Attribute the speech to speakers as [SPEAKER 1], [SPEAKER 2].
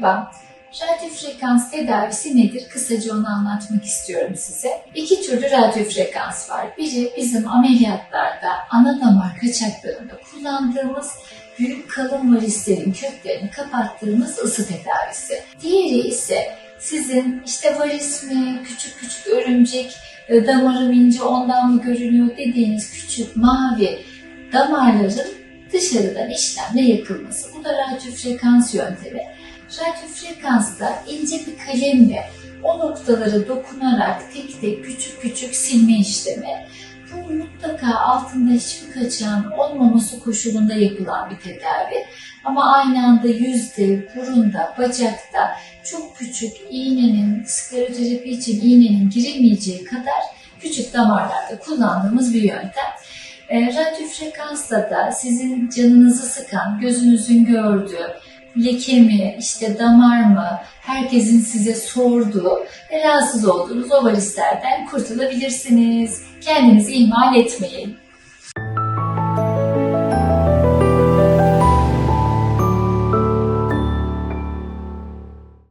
[SPEAKER 1] Merhaba. Radyo frekans tedavisi nedir? Kısaca onu anlatmak istiyorum size. İki türlü radyo frekans var. Biri bizim ameliyatlarda ana damar kaçaklarında kullandığımız büyük kalın varislerin köklerini kapattığımız ısı tedavisi. Diğeri ise sizin işte varis mi, küçük küçük örümcek, e, damarım ince ondan mı görünüyor dediğiniz küçük mavi damarların dışarıdan işlemle yakılması. Bu da radyo frekans yöntemi. Radyo frekansta ince bir kalemle o noktalara dokunarak tek tek küçük küçük silme işlemi. Bu mutlaka altında hiçbir kaçağın olmaması koşulunda yapılan bir tedavi. Ama aynı anda yüzde, burunda, bacakta çok küçük iğnenin, skleroterapi için iğnenin giremeyeceği kadar küçük damarlarda kullandığımız bir yöntem. E, radyo frekansta da sizin canınızı sıkan, gözünüzün gördüğü, leke mi, işte damar mı, herkesin size sorduğu ve rahatsız olduğunuz o varislerden kurtulabilirsiniz. Kendinizi ihmal etmeyin.